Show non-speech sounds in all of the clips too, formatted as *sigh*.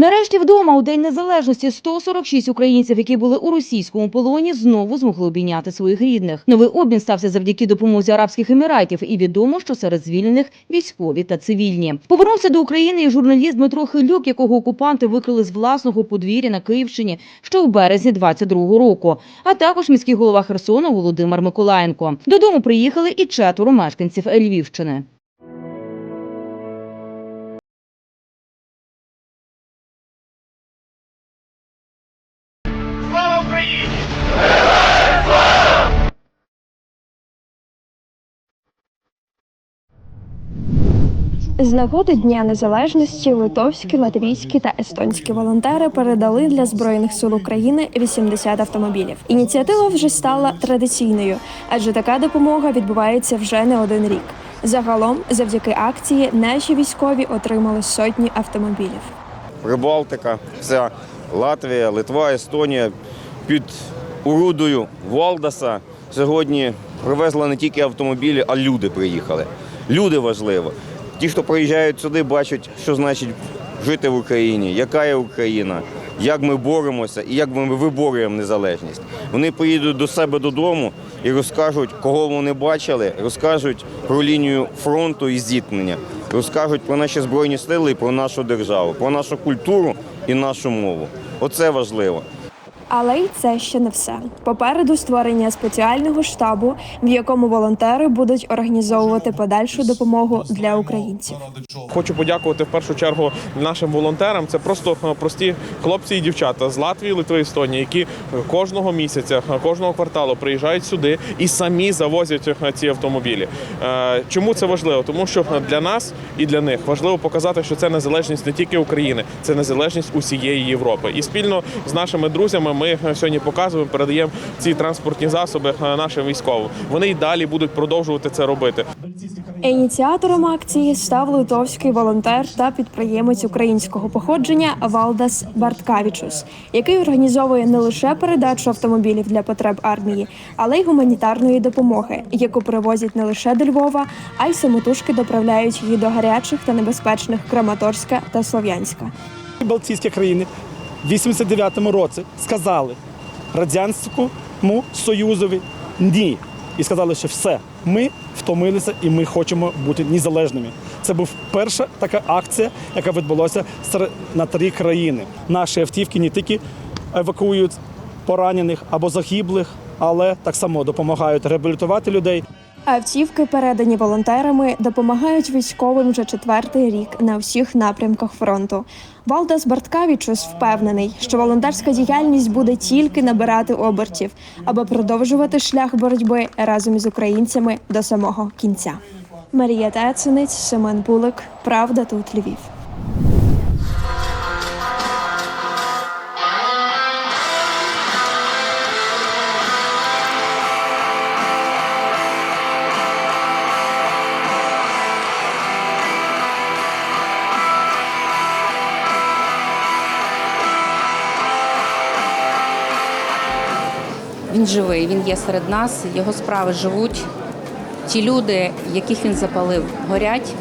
Нарешті вдома у День Незалежності 146 українців, які були у російському полоні, знову змогли обійняти своїх рідних. Новий обмін стався завдяки допомозі Арабських Еміратів, і відомо, що серед звільнених військові та цивільні. Повернувся до України і журналіст Дмитро Хилюк, якого окупанти викрили з власного подвір'я на Київщині ще у березні 22-го року. А також міський голова Херсону Володимир Миколаєнко. Додому приїхали і четверо мешканців Львівщини. З нагоди Дня Незалежності литовські, латвійські та естонські волонтери передали для збройних сил України 80 автомобілів. Ініціатива вже стала традиційною, адже така допомога відбувається вже не один рік. Загалом, завдяки акції, наші військові отримали сотні автомобілів. Прибалтика, вся Латвія, Литва, Естонія під урудою Валдаса сьогодні привезли не тільки автомобілі, а люди приїхали. Люди важливо. Ті, хто приїжджають сюди, бачать, що значить жити в Україні, яка є Україна, як ми боремося і як ми виборюємо незалежність. Вони поїдуть до себе додому і розкажуть, кого вони бачили, розкажуть про лінію фронту і зіткнення, розкажуть про наші збройні сили і про нашу державу, про нашу культуру і нашу мову. Оце важливо. Але й це ще не все. Попереду створення спеціального штабу, в якому волонтери будуть організовувати подальшу допомогу для українців. Хочу подякувати в першу чергу нашим волонтерам. Це просто е, прості хлопці і дівчата з Латвії, Литви, Естонії, які кожного місяця, е, кожного кварталу приїжджають сюди і самі завозять е, ці автомобілі. Чому це важливо? Тому що для нас і для них важливо показати, що це незалежність не тільки України, це незалежність усієї Європи. І спільно з нашими друзями ми е, сьогодні показуємо, передаємо ці транспортні засоби е, нашим військовим. Вони й далі будуть продовжувати це робити. Ініціатором акції став литовський волонтер та підприємець українського походження Валдас Барткавічус, який організовує не лише передачу автомобілів для потреб армії, але й гуманітарної допомоги, яку привозять не лише до Львова, а й самотужки доправляють її до гарячих та небезпечних Краматорська та Слов'янська. Балтійські країни 89-му році сказали Радянському Союзові ні. І сказали, що все, ми втомилися і ми хочемо бути незалежними. Це був перша така акція, яка відбулася на три країни. Наші автівки не тільки евакуюють поранених або загиблих, але так само допомагають реабілітувати людей. Автівки, передані волонтерами, допомагають військовим вже четвертий рік на всіх напрямках фронту. Валдас Барткавічус впевнений, що волонтерська діяльність буде тільки набирати обертів, аби продовжувати шлях боротьби разом із українцями до самого кінця. Марія Тецинець, Семен Булик. Правда тут Львів. Він живий, він є серед нас, його справи живуть. Ті люди, яких він запалив, горять.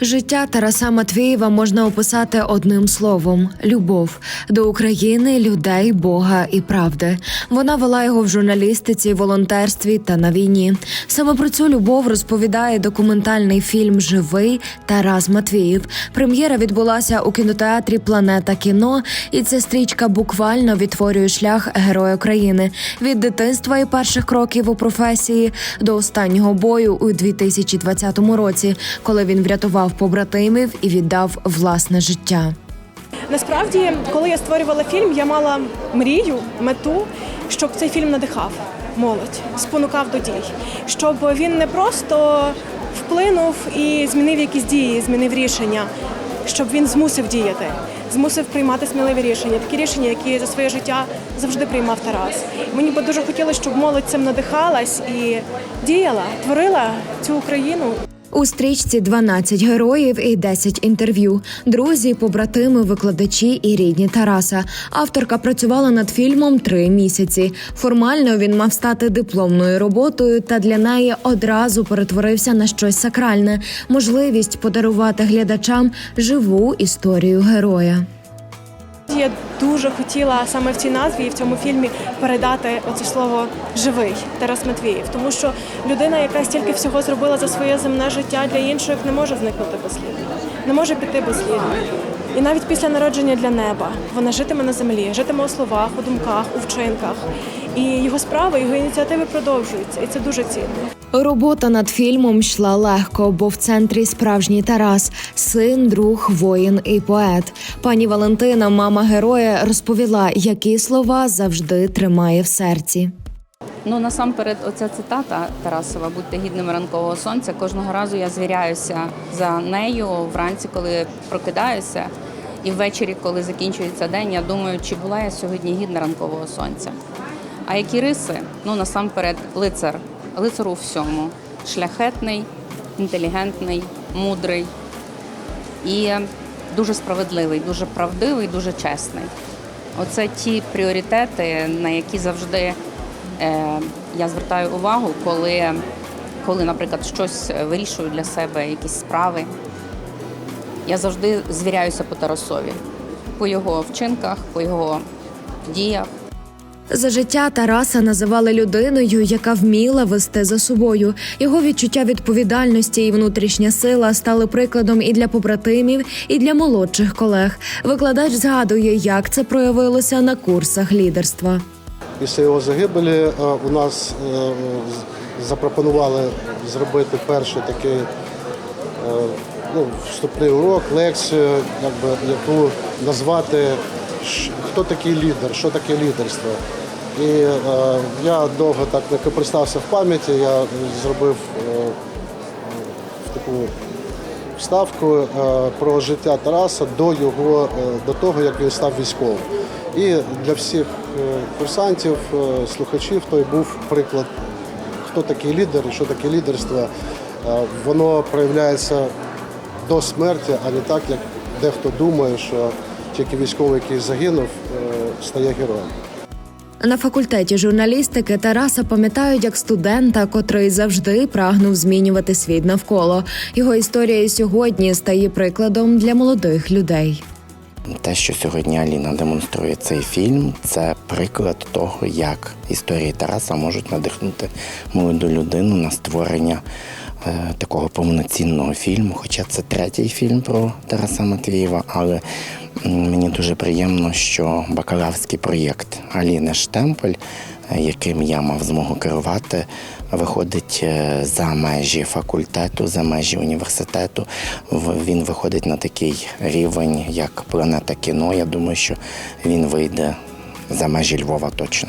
Життя Тараса Матвієва можна описати одним словом: любов до України, людей, Бога і правди. Вона вела його в журналістиці, волонтерстві та на війні. Саме про цю любов розповідає документальний фільм Живий Тарас Матвіїв. Прем'єра відбулася у кінотеатрі Планета кіно, і ця стрічка буквально відтворює шлях героя країни від дитинства і перших кроків у професії до останнього бою у 2020 році, коли він врятував побратимів і віддав власне життя. Насправді, коли я створювала фільм, я мала мрію, мету, щоб цей фільм надихав молодь, спонукав до дій, щоб він не просто вплинув і змінив якісь дії, змінив рішення, щоб він змусив діяти, змусив приймати сміливі рішення, такі рішення, які за своє життя завжди приймав Тарас. Мені би дуже хотілося, щоб молодь цим надихалась і діяла, творила цю Україну. У стрічці 12 героїв і 10 інтерв'ю. Друзі, побратими, викладачі і рідні Тараса. Авторка працювала над фільмом три місяці. Формально він мав стати дипломною роботою, та для неї одразу перетворився на щось сакральне можливість подарувати глядачам живу історію героя. Я дуже хотіла саме в цій назві і в цьому фільмі передати оце слово живий Тарас Матвіїв, тому що людина, яка стільки всього зробила за своє земне життя для інших, не може зникнути безслідно, не може піти безслідно. І навіть після народження для неба вона житиме на землі, житиме у словах, у думках, у вчинках. І його справи, його ініціативи продовжуються, і це дуже цінно. Робота над фільмом йшла легко, бо в центрі справжній Тарас, син, друг, воїн і поет. Пані Валентина, мама героя, розповіла, які слова завжди тримає в серці. Ну насамперед, оця цитата Тарасова Будьте гідними ранкового сонця. Кожного разу я звіряюся за нею вранці, коли прокидаюся, і ввечері, коли закінчується день, я думаю, чи була я сьогодні гідна ранкового сонця. А які риси? Ну насамперед, лицар, лицар у всьому. Шляхетний, інтелігентний, мудрий і дуже справедливий, дуже правдивий, дуже чесний. Оце ті пріоритети, на які завжди е, я звертаю увагу, коли, коли, наприклад, щось вирішую для себе, якісь справи. Я завжди звіряюся по Тарасові, по його вчинках, по його діях. За життя Тараса називали людиною, яка вміла вести за собою. Його відчуття відповідальності і внутрішня сила стали прикладом і для побратимів, і для молодших колег. Викладач згадує, як це проявилося на курсах лідерства. Після його загибелі е, у нас е, запропонували зробити перший такий е, ну, вступний урок, лекцію, якби, яку назвати «Ш- хто такий лідер, що таке лідерство. І е, я довго так не користався в пам'яті, я зробив е, таку вставку е, про життя Тараса до його е, до того, як він став військовим. І для всіх е, курсантів, е, слухачів той був приклад, хто такий лідер і що таке лідерство. Е, Воно проявляється до смерті, а не так, як дехто думає, що тільки військовий, який загинув, е, стає героєм. На факультеті журналістики Тараса пам'ятають як студента, котрий завжди прагнув змінювати світ навколо. Його історія і сьогодні стає прикладом для молодих людей. Те, що сьогодні Аліна демонструє цей фільм, це приклад того, як історії Тараса можуть надихнути молоду людину на створення такого повноцінного фільму. Хоча це третій фільм про Тараса Матвієва, але мені дуже приємно, що бакалаврський проєкт Аліни Штемпель, е, яким я мав змогу керувати, виходить е, за межі факультету, за межі університету. Він виходить на такий рівень, як планета кіно. Я думаю, що він вийде за межі Львова точно.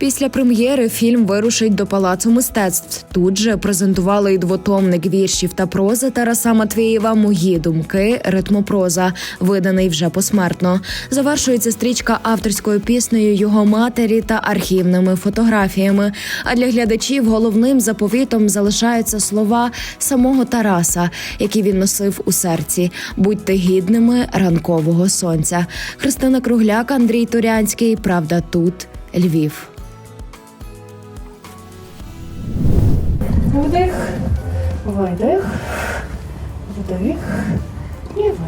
Після прем'єри фільм вирушить до палацу мистецтв. Тут же презентували й двотомник віршів та прози Тараса Матвієва Мої думки, ритмопроза, виданий вже посмертно. Завершується стрічка авторською піснею його матері та архівними фотографіями. А для глядачів головним заповітом залишаються слова самого Тараса, які він носив у серці. Будьте гідними ранкового сонця. Христина Кругляк, Андрій Турянський. Правда, тут Львів. Вдих, видих, вдих і видих.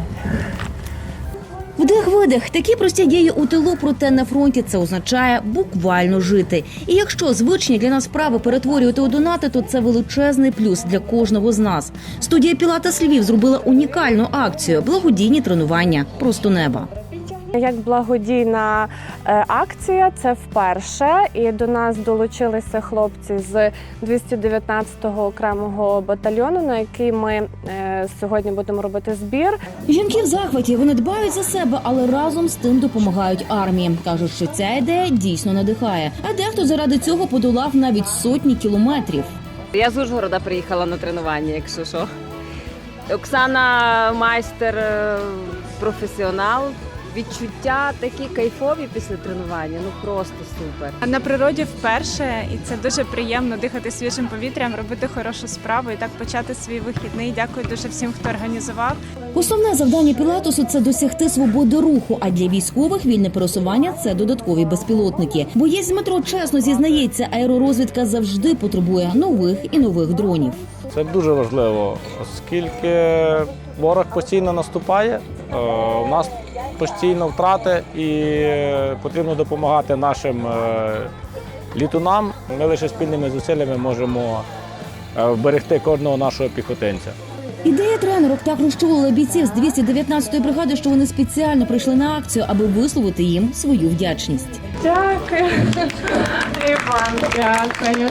Вдих-видих. Такі прості дії у тилу, проте на фронті це означає буквально жити. І якщо звичні для нас справи перетворювати у донати, то це величезний плюс для кожного з нас. Студія Пілатес Львів зробила унікальну акцію благодійні тренування просто неба. Як благодійна е, акція, це вперше, і до нас долучилися хлопці з 219-го окремого батальйону, на який ми е, сьогодні будемо робити збір. Жінки в захваті вони дбають за себе, але разом з тим допомагають армії. кажуть, що ця ідея дійсно надихає. А дехто заради цього подолав навіть сотні кілометрів. Я з Ужгорода приїхала на тренування, якщо що. Оксана майстер, е, професіонал. Відчуття такі кайфові після тренування. Ну просто супер. На природі вперше, і це дуже приємно дихати свіжим повітрям, робити хорошу справу і так почати свій вихідний. Дякую дуже всім, хто організував. Основне завдання пілатусу це досягти свободи руху. А для військових вільне пересування це додаткові безпілотники. Боєць Дмитро чесно зізнається, аеророзвідка завжди потребує нових і нових дронів. Це дуже важливо, оскільки ворог постійно наступає. Е, У нас постійно втрати і потрібно допомагати нашим е, літунам. Ми лише спільними зусиллями можемо е, вберегти кожного нашого піхотинця. Ідея тренерок так розчулила бійців з 219-ї бригади, що вони спеціально прийшли на акцію, аби висловити їм свою вдячність. Дякую. *laughs* І вам дякую.